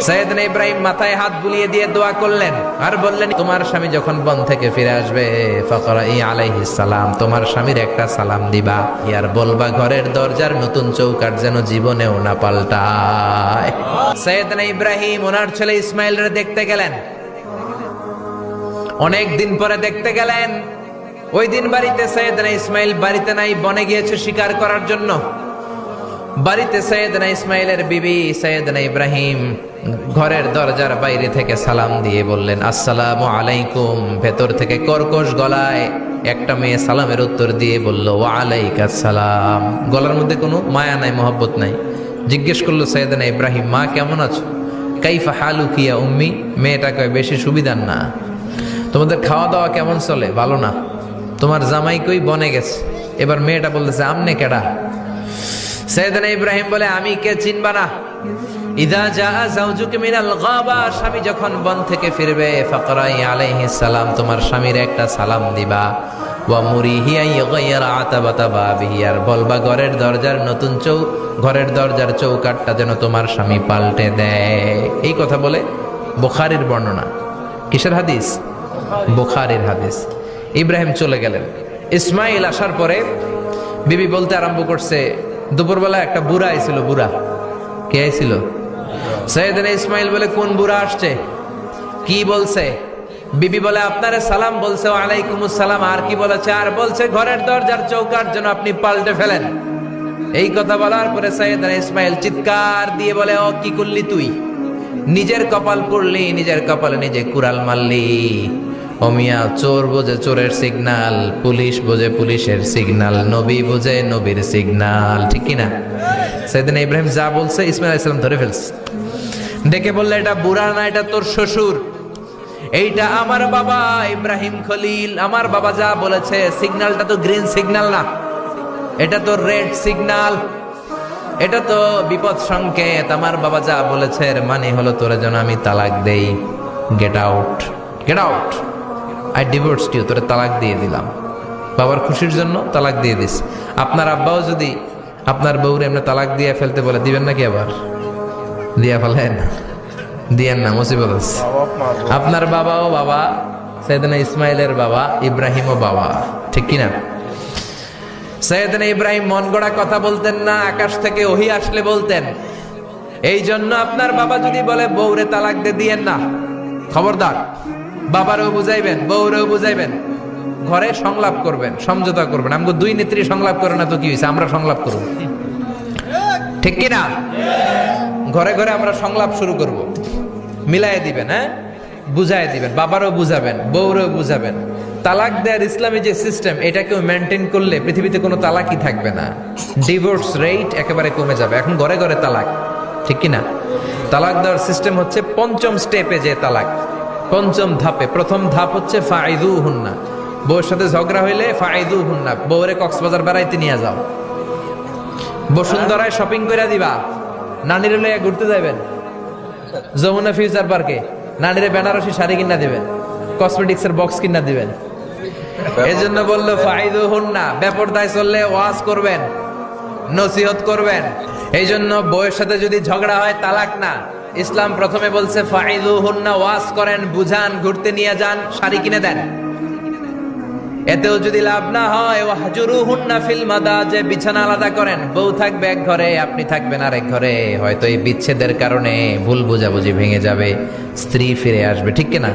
সৈয়দনা ইব্রাহিম মাথায় হাত বুলিয়ে দিয়ে দোয়া করলেন। আর বললেন, তোমার স্বামী যখন বন থেকে ফিরে আসবে ফকরা সালাম, তোমার স্বামীর একটা সালাম দিবা। ইয়ার বলবা, ঘরের দরজার নতুন চৌকাট যেন জীবনেও না পাল্টায়। সৈয়দনা ইব্রাহিম ওনার ছেলে ইসমাইলরে দেখতে গেলেন। অনেক দিন পরে দেখতে গেলেন। ওই দিন বাড়িতে সৈয়দনা ইসমাইল বাড়িতে নাই, বনে গিয়েছে শিকার করার জন্য। বাড়িতে সৈয়দনা ইসমাইলের বিবি সৈয়দনা ইব্রাহিম ঘরের দরজার বাইরে থেকে সালাম দিয়ে বললেন, আসসালাম আলাইকুম। ভেতর থেকে কর্কশ গলায় একটা মেয়ে সালামের উত্তর দিয়ে বলল ওয়ালাইক আসসালাম গলার মধ্যে কোনো মায়া নাই, মহব্বত নাই। জিজ্ঞেস করল, সৈয়দনা ইব্রাহিম, মা কেমন আছো? কাইফা হালু কিয়া উম্মি? মেয়েটা কয়, বেশি সুবিধার না। তোমাদের খাওয়া দাওয়া কেমন চলে? ভালো না। তোমার জামাই কই? বনে গেছে। এবার মেয়েটা বলতেছে, আমনে কেডা? সৈয়দনা ইব্রাহিম বলে, আমি কে চিনবা না? ইদা জা জাউজুকে মিনাল গাবা। স্বামী যখন বন থেকে ফিরবে, ফাকরাই আলাইহি সালাম, তোমার স্বামীর একটা সালাম দিবা। ওয়া মুরিহি আই ইয়াগাইয়ারা আতাবাতা বাবিহি। আর বলবা, ঘরের দরজার নতুন চৌ, ঘরের দরজার চৌকাটটা যেন তোমার স্বামী পাল্টে দেয়। এই কথা বলে বুখারীর বর্ণনা। কিসের হাদিস? বুখারীর হাদিস। ইব্রাহিম চলে গেলেন। ইসমাইল আসার পরে বিবি বলতে আরম্ভ করছে দুপুরবেলা একটা বুড়া আইছিল, বুড়া। কে আইছিল? সৈয়দিন ইসমাইল বলে, কোন বুড়া আসছে? কি বলছে? বিবি বলে, আপনারে সালাম বলছে আলাইকুম সালাম আর কি বলেছে? আর বলছে, ঘরের দরজার চৌকার জন্য আপনি পাল্টে ফেলেন। এই কথা বলার পরে সৈয়দিন ইসমাইল চিৎকার দিয়ে বলে, ও, কি করলি তুই? নিজের কপাল পড়লি, নিজের কপালে নিজে কুড়াল মারলি। অমিয়া চোর বোঝে চোরের সিগনাল পুলিশ বোঝে পুলিশের সিগনাল নবী বোঝে নবীর সিগনাল ঠিক কিনা? সেদিন ইব্রাহিম যা বলছে ইসমাইল ইসলাম ধরে ফেলছে। ডেকে বললে, এটা বুড়া না, এটা তোর শ্বশুর। এইটা আমার বাবা ইব্রাহিম খলিল। আমার বাবা যা বলেছে সিগন্যালটা তো গ্রিন সিগনাল না। এটা তো রেড সিগনাল এটা তো বিপদ সংকেত। আমার বাবা যা বলেছে, এর মানে হলো তোরা যেন আমি তালাক দেই। Get out get out I divorce you তোরে তালাক দিয়ে দিলাম। বাবার খুশির জন্য তালাক দিয়ে দিস। আপনার আব্বাও যদি আপনার বউরে এমনি তালাক দিয়ে ফেলতে বলে, দিবেন নাকি আবার? দিয়া ফেলেন দিয়েন না, মুসিবত আছে। আপনার বাবাও বাবা সৈয়দনা ইসমাইলের বাবা, ইব্রাহিমও বাবা। ঠিক কিনা সৈয়দনা ইব্রাহিম মন গড়া কথা বলতেন না, আকাশ থেকে ওহি আসলে বলতেন। এই জন্য আপনার বাবা যদি বলে, বউরে তালাক দিয়ে দিয়েন না। খবরদার। বাবারও বুঝাইবেন, বউরেও বুঝাইবেন, ঘরে সংলাপ করবেন, সমঝোতা করবেন। আমাকে দুই নেত্রী সংলাপ করে না তো কি হয়েছে আমরা সংলাপ করব। ঠিক কিনা ঘরে ঘরে আমরা সংলাপ শুরু করব। মিলাই দিবেন হ্যাঁ? বুঝাই দিবেন, বাবারও বুঝাবেন, বউরেও বুঝাবেন। তালাক দেওয়ার ইসলামী যে সিস্টেম এটাকেও মেনটেন করলে পৃথিবীতে কোনো তালাকই থাকবে না। ডিভোর্স রেট একেবারে কমে যাবে। এখন ঘরে ঘরে তালাক, ঠিক কি না? তালাক দেওয়ার সিস্টেম হচ্ছে পঞ্চম স্টেপে যে তালাক। পঞ্চম ধাপে। প্রথম ধাপ হচ্ছে ফাইদু হুন্না বউয়ের সাথে ঝগড়া হইলে ফাইদু হুন্না বউরে কক্সবাজার বেড়াইতে নিয়ে যাও। বসুন্ধরায় শপিং করে দিবা। নানির লইয়া ঘুরতে যাবেন যমুনা ফিউচার পার্কে। নানিরে বেনারসি শাড়ি কিনা দিবেন। কসমেটিক্স এর বক্স কিনা দিবেন। এই জন্য বলল ফাইদু হুন না বেপরদায় চললে ওয়াজ করবেন, নসিহত করবেন। এই জন্য বউয়ের সাথে যদি ঝগড়া হয়, তালাক না। ইসলাম প্রথমে বলছে ফাইদু হুন না ওয়াজ করেন, বুঝান, ঘুরতে নিয়ে যান, শাড়ি কিনে দেন। এতেও যদি লাভ না হয় ও হাজুরু হুন্না ফিল মাদা যে বিছানা আলাদা করেন। বউ থাকবে এক ঘরে, আপনি থাকবেন আরেক ঘরে। হয়তো এই বিচ্ছেদের কারণে ভুল বোঝাবুঝি ভেঙে যাবে, স্ত্রী ফিরে আসবে, ঠিক কিনা?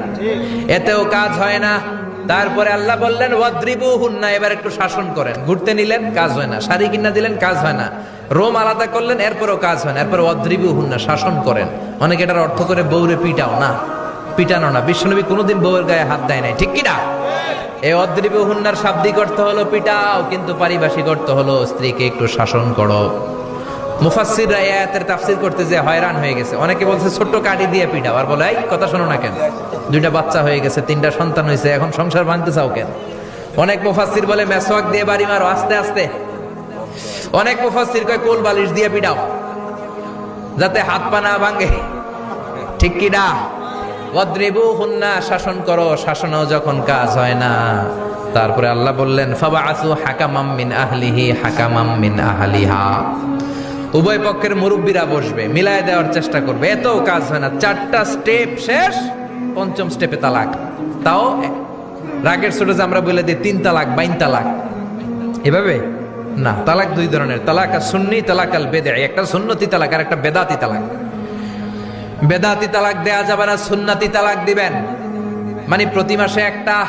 এতেও কাজ হয় না। তারপরে আল্লাহ বললেন ওয়াদ্রিবু হুন্না এবার একটু শাসন করেন। ঘুরতে নিলেন, কাজ হয় না। শাড়ি কিনা দিলেন, কাজ হয় না। রোম আলাদা করলেন, এরপরও কাজ হয় না। এরপর অদ্রিবু হুন্না শাসন করেন। অনেকে এটার অর্থ করে বউরে পিটাও না, পিটানো না। বিশ্বনবী কোনোদিন বউয়ের গায়ে হাত দেয় নাই, ঠিক কিনা এই অদ্রিব হুন্নার শাব্দিক অর্থ হলো পিটাও, কিন্তু পারিভাষিক অর্থ হলো স্ত্রীকে একটু শাসন করো। মুফাসসিররা আয়াতের তাফসীর করতে যে হয়রান হয়ে গেছে। অনেকে বলছে, ছোট্ট কাঠি দিয়ে পিটাও। আর বলে, এই, কথা শোনো না কেন? দুইটা বাচ্চা হয়ে গেছে, তিনটা সন্তান হয়েছে, এখন সংসার ভাঙতে চাও কেন? অনেক মুফাসসির বলে মেসওয়াক দিয়ে বাড়ি মারো, আস্তে আস্তে। অনেক মুফাসসির কয়, কোল বালিশ দিয়ে পিটাও, যাতে হাত পা না ভাঙে। ঠিক কি না? ওয়াদ্রিবু হুন্না, শাসন করো, শাসনও যখন কাজ হয় না। তারপরে আল্লাহ বললেন, ফাবাআসু হাকামাম মিন আহলিহি, হাকামাম মিন আহলিহা। উভয় পক্ষের মুরব্বীরা বসবে, মিলায় দেওয়ার চেষ্টা করবে। এতও কাজ হয় না। চারটা স্টেপ শেষ, পঞ্চম স্টেপে তালাক। তাও রাগের যে আমরা বলে দিই, তিন তালাক, বাইন তালাক। এভাবে না, তালাক দুই ধরনের, তালাক আর সুন্নি, তালাক আল বেদে একটা সুন্নতি তালাক আর একটা বেদাতি তালাক। বেদাতি তালাক দেয়া যাবে না, সুন্নাতি তালাক দিবেন। মানে প্রতি মাসে একটা,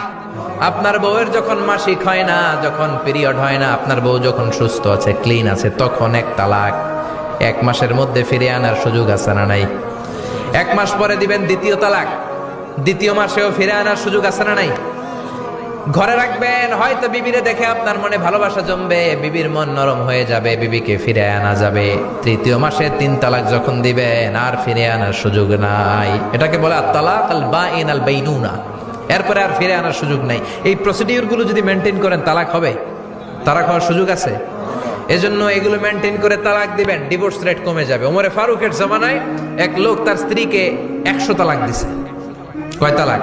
আপনার বউয়ের যখন মাসিক হয় না, যখন পিরিয়ড হয় না, আপনার বউ যখন সুস্থ আছে, ক্লিন আছে, তখন এক তালাক, এক মাসের মধ্যে ফিরে আনার সুযোগ আছে না নাই? এক মাস পরে দিবেন দ্বিতীয় তালাক, দ্বিতীয় মাসেও ফিরে আনার সুযোগ আছে না নাই? ঘরে রাখবেন, হয়তো বিবিরে দেখে আপনার মনে ভালোবাসা জমবে, বিবির মন নরম হয়ে যাবে, বিবিকে ফিরে আনা যাবে। তৃতীয় মাসে তিন তালাক যখন দিবেন, আর ফিরে আনার সুযোগ নাই। এটাকে বলে তালাক আল বা ইন আল বাইনুনা এরপরে আর ফিরে আনার সুযোগ নাই। এই প্রসিডিউরগুলো যদি মেনটেন করেন, তালাক হবে? তালাক হওয়ার সুযোগ আছে? এজন্য এগুলো মেনটেন করে তালাক দিবেন ডিভোর্স রেট কমে যাবে। ওমরে ফারুকের জমানায় এক লোক তার স্ত্রীকে একশো তালাক দিছে। কয় তালাক?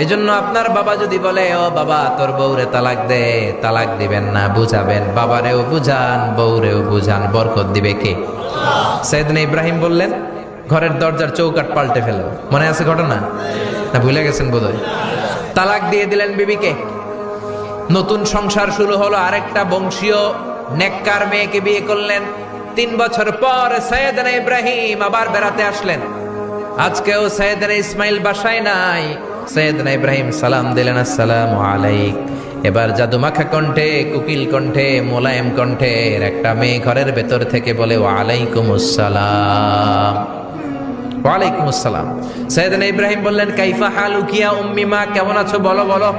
এজন্য আপনার বাবা যদি বলে, ও বাবা, তোর বউরে তালাক দে। তালাক দিবেন না, বুঝাবেন। বাবারেও বুঝান, বউরেও বুঝান। বরকত দিবে কে? সৈয়দিন ইব্রাহিম বললেন, ঘরের দরজার চৌকাট পাল্টে ফেলো। মনে আছে ঘটনা? না, ভুলে গেছেন বোধহয়? তালাক দিয়ে দিলেন বিবিকে। নতুন সংসার শুরু হলো, আরেকটা বংশীয় নেককার মেয়েকে বিয়ে করলেন। তিন বছর পর সৈয়দনা ইব্রাহিম আবার বেড়াতে আসলেন। আজকেও সৈয়দনা ইসমাইল বাসায় নাই। সৈয়দনা ইব্রাহিম সালাম দিলেন, আসসালামু আলাইক। এবার জাদুমাখা কণ্ঠে, কুকিল কণ্ঠে, মোলায়েম কণ্ঠের একটা মেয়ে ঘরের ভেতর থেকে বলে ওয়ালাইকুম আসসালাম ওয়ালাইকুম আসসালাম সৈয়দনা ইব্রাহিম বললেন, কাইফা হালু কিয়া উম্মি মা, কেমন আছো বলো বলো?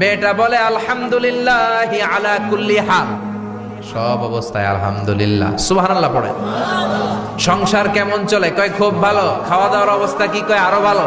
মেয়েটা বলে, আলহামদুলিল্লাহ আলা কুল্লি হাল। সব অবস্থায় আলহামদুলিল্লাহ। সুবহানাল্লাহ পড়ে। সংসার কেমন চলে? কয়, খুব ভালো। খাওয়া দাওয়ার অবস্থা কি? কয়, আরও ভালো।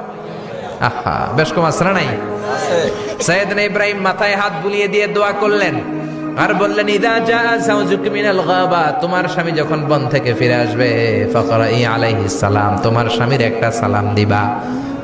আহা বেশ কম আসরা নাই? সৈয়দ ইব্রাহিম মাথায় হাত বুলিয়ে দিয়ে দোয়া করলেন। আর বললেন ইদা যা জাওজুক মিনাল গাবা তোমার স্বামী যখন বন থেকে ফিরে আসবে ফাকরা ই আলাইহিস সালাম তোমার স্বামীর একটা সালাম দিবা।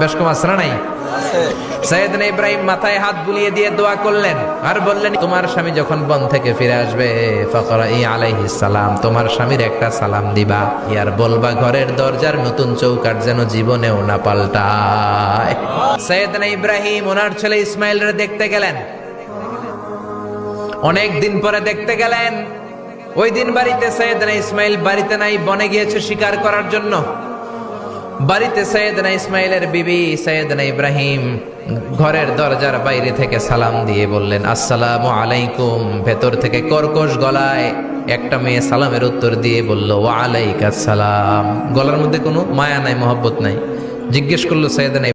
বেশ কম নাই? ইব্রাহিম মাথায় হাত বুলিয়ে দিয়ে দোয়া করলেন। আর বললেন, তোমার স্বামী যখন বন থেকে ফিরে আসবে সালাম, তোমার স্বামীর একটা সালাম দিবা। ইয়ার বলবা, ঘরের দরজার নতুন চৌকাট যেন জীবনেও না পাল্টায়। ইব্রাহিম ওনার ছেলে ইসমাইলরে দেখতে গেলেন। অনেক দিন পরে দেখতে গেলেন। ওই দিন বাড়িতে সৈয়দনা ইসমাইল বাড়িতে নাই, বনে গিয়েছে শিকার করার জন্য। বাড়িতে সৈয়দনা ইসমাইলের বিবি সৈয়দনা ইব্রাহিম ঘরের দরজার বাইরে থেকে সালাম দিয়ে বললেন, আসসালামু আলাইকুম। ভেতর থেকে কর্কশ গলায় একটা মেয়ে সালামের উত্তর দিয়ে বলল ওয়ালাইকা সালাম। গলার মধ্যে কোনো মায়া নাই, মহব্বত নাই। জিজ্ঞেস করল সৈয়দানা